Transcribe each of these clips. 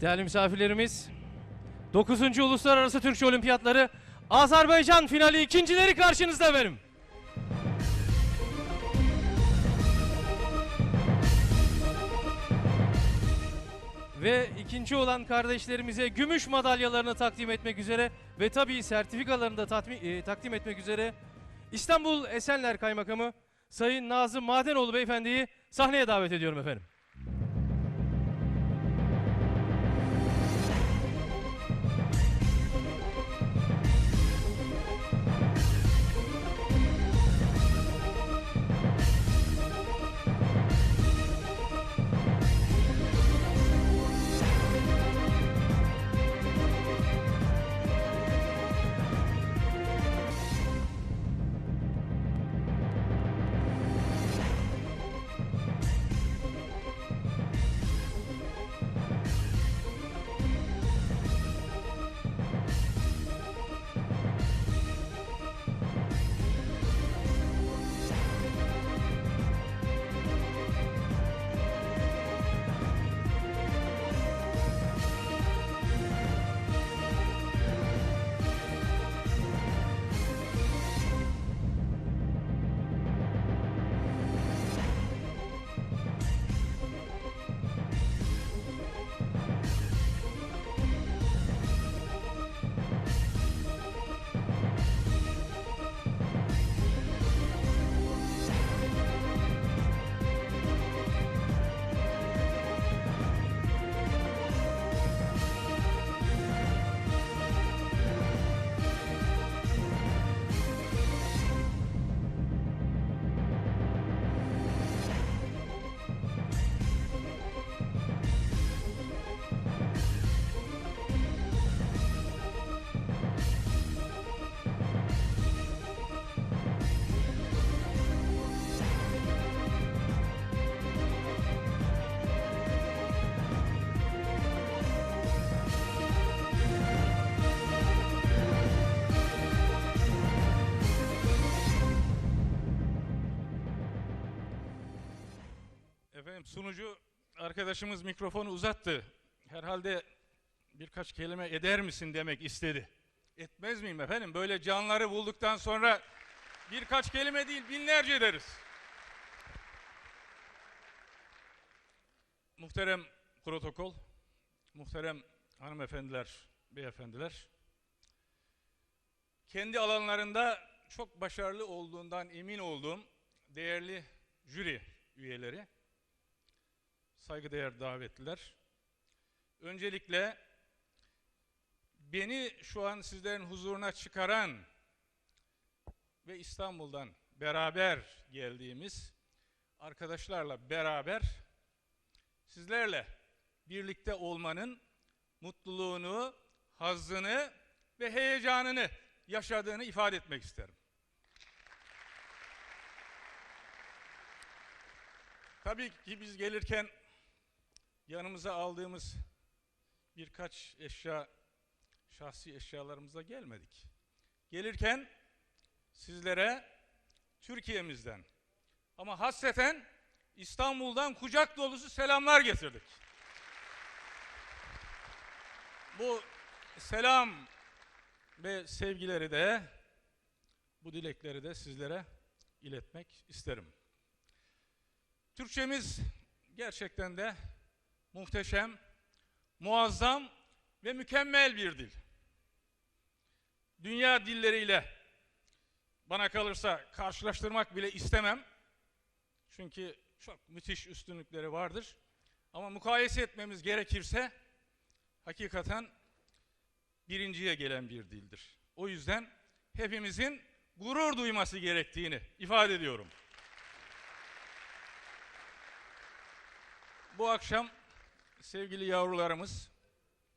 Değerli misafirlerimiz, 9. Uluslararası Türkçe Olimpiyatları Azerbaycan finali ikincileri karşınızda benim. Ve ikinci olan kardeşlerimize gümüş madalyalarını takdim etmek üzere ve tabii sertifikalarını da tatmi- e, takdim etmek üzere İstanbul Esenler Kaymakamı Sayın Nazım Madenoğlu Beyefendi'yi sahneye davet ediyorum efendim. Sunucu arkadaşımız mikrofonu uzattı. Herhalde birkaç kelime eder misin demek istedi. Etmez miyim efendim? Böyle canları bulduktan sonra birkaç kelime değil binlerce ederiz. Muhterem protokol, muhterem hanımefendiler, beyefendiler. Kendi alanlarında çok başarılı olduğundan emin olduğum değerli jüri üyeleri, saygıdeğer davetliler. Öncelikle beni şu an sizlerin huzuruna çıkaran ve İstanbul'dan beraber geldiğimiz arkadaşlarla beraber sizlerle birlikte olmanın mutluluğunu, hazzını ve heyecanını yaşadığını ifade etmek isterim. Tabii ki biz gelirken yanımıza aldığımız birkaç eşya, şahsi eşyalarımıza gelmedik. Gelirken sizlere Türkiye'mizden ama hasreten İstanbul'dan kucak dolusu selamlar getirdik. Bu selam ve sevgileri de bu dilekleri de sizlere iletmek isterim. Türkçemiz gerçekten de muhteşem, muazzam ve mükemmel bir dil. Dünya dilleriyle bana kalırsa karşılaştırmak bile istemem. Çünkü çok müthiş üstünlükleri vardır. Ama mukayese etmemiz gerekirse hakikaten birinciye gelen bir dildir. O yüzden hepimizin gurur duyması gerektiğini ifade ediyorum. Bu akşam sevgili yavrularımız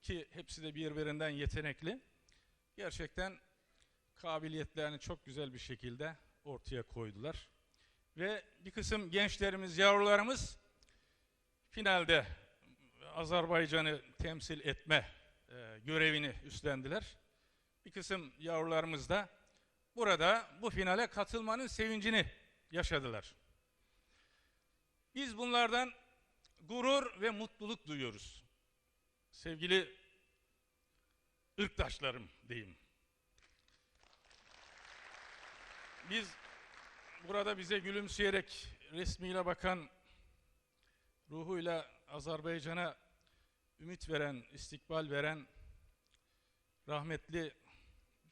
ki hepsi de birbirinden yetenekli gerçekten kabiliyetlerini çok güzel bir şekilde ortaya koydular. Ve bir kısım gençlerimiz, yavrularımız finalde Azerbaycan'ı temsil etme e, görevini üstlendiler. Bir kısım yavrularımız da burada bu finale katılmanın sevincini yaşadılar. Biz bunlardan gurur ve mutluluk duyuyoruz. sevgili ırktaşlarım diyeyim. Biz burada bize gülümseyerek resmiyle bakan, ruhuyla Azerbaycan'a ümit veren, istikbal veren rahmetli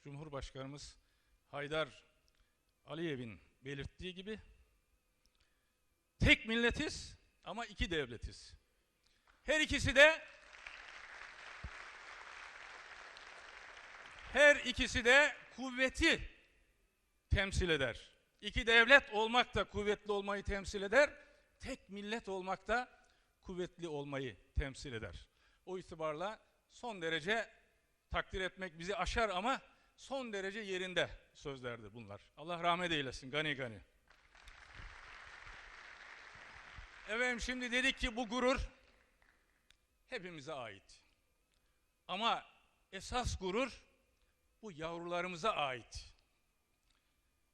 Cumhurbaşkanımız Haydar Aliyev'in belirttiği gibi tek milletiz ama iki devletiz. Her ikisi de her ikisi de kuvveti temsil eder. İki devlet olmak da kuvvetli olmayı temsil eder. Tek millet olmak da kuvvetli olmayı temsil eder. O itibarla son derece takdir etmek bizi aşar ama son derece yerinde sözlerdir bunlar. Allah rahmet eylesin gani gani. Efendim şimdi dedik ki bu gurur hepimize ait. Ama esas gurur bu yavrularımıza ait.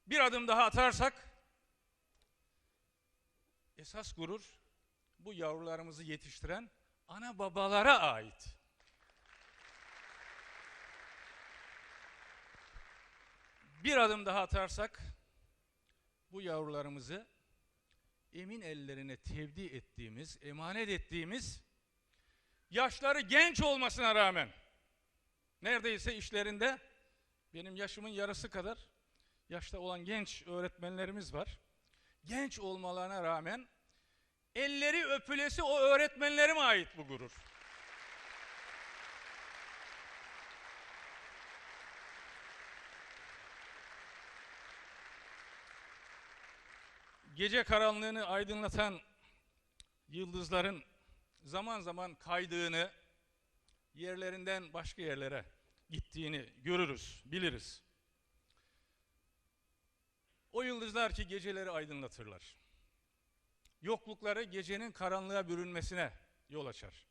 Bir adım daha atarsak esas gurur bu yavrularımızı yetiştiren ana babalara ait. Bir adım daha atarsak bu yavrularımızı emin ellerine tevdi ettiğimiz, emanet ettiğimiz yaşları genç olmasına rağmen neredeyse işlerinde benim yaşımın yarısı kadar yaşta olan genç öğretmenlerimiz var. Genç olmalarına rağmen elleri öpülesi o öğretmenlerime ait bu gurur. Gece karanlığını aydınlatan yıldızların zaman zaman kaydığını, yerlerinden başka yerlere gittiğini görürüz, biliriz. O yıldızlar ki geceleri aydınlatırlar. Yoklukları gecenin karanlığa bürünmesine yol açar.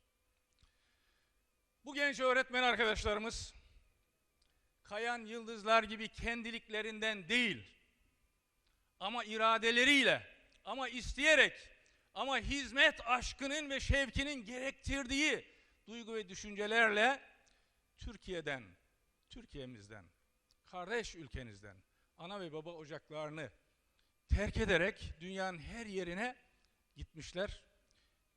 Bu genç öğretmen arkadaşlarımız kayan yıldızlar gibi kendiliklerinden değil ama iradeleriyle ama isteyerek ama hizmet aşkının ve şevkinin gerektirdiği duygu ve düşüncelerle Türkiye'den, Türkiye'mizden, kardeş ülkenizden, ana ve baba ocaklarını terk ederek dünyanın her yerine gitmişler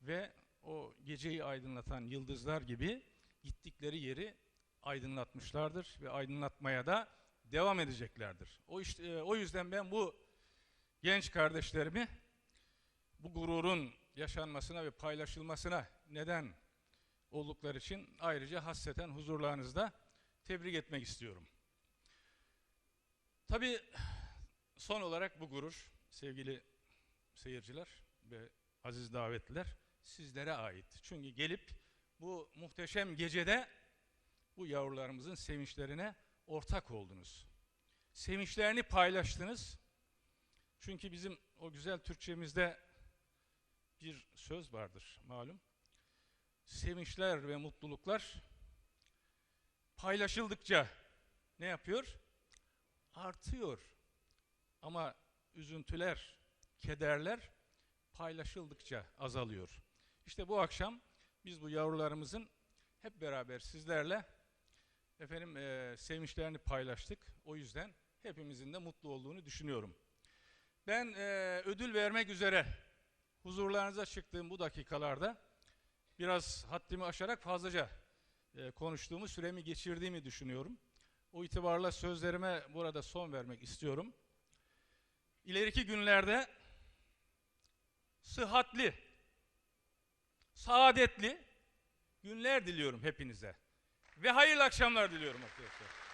ve o geceyi aydınlatan yıldızlar gibi gittikleri yeri aydınlatmışlardır ve aydınlatmaya da devam edeceklerdir. O işte e, o yüzden ben bu genç kardeşlerimi bu gururun yaşanmasına ve paylaşılmasına neden oldukları için ayrıca hasreten huzurlarınızda tebrik etmek istiyorum. Tabii son olarak bu gurur sevgili seyirciler ve aziz davetliler sizlere ait. Çünkü gelip bu muhteşem gecede bu yavrularımızın sevinçlerine ortak oldunuz. Sevinçlerini paylaştınız. Çünkü bizim o güzel Türkçemizde bir söz vardır malum. Sevinçler ve mutluluklar paylaşıldıkça ne yapıyor? Artıyor. Ama üzüntüler, kederler paylaşıldıkça azalıyor. İşte bu akşam biz bu yavrularımızın hep beraber sizlerle efendim eee, sevinçlerini paylaştık. O yüzden hepimizin de mutlu olduğunu düşünüyorum. Ben eee, ödül vermek üzere huzurlarınıza çıktığım bu dakikalarda biraz haddimi aşarak fazlaca eee, konuştuğumu, süremi geçirdiğimi düşünüyorum. O itibarla sözlerime burada son vermek istiyorum. İleriki günlerde sıhhatli, saadetli günler diliyorum hepinize. Ve hayırlı akşamlar diliyorum arkadaşlar.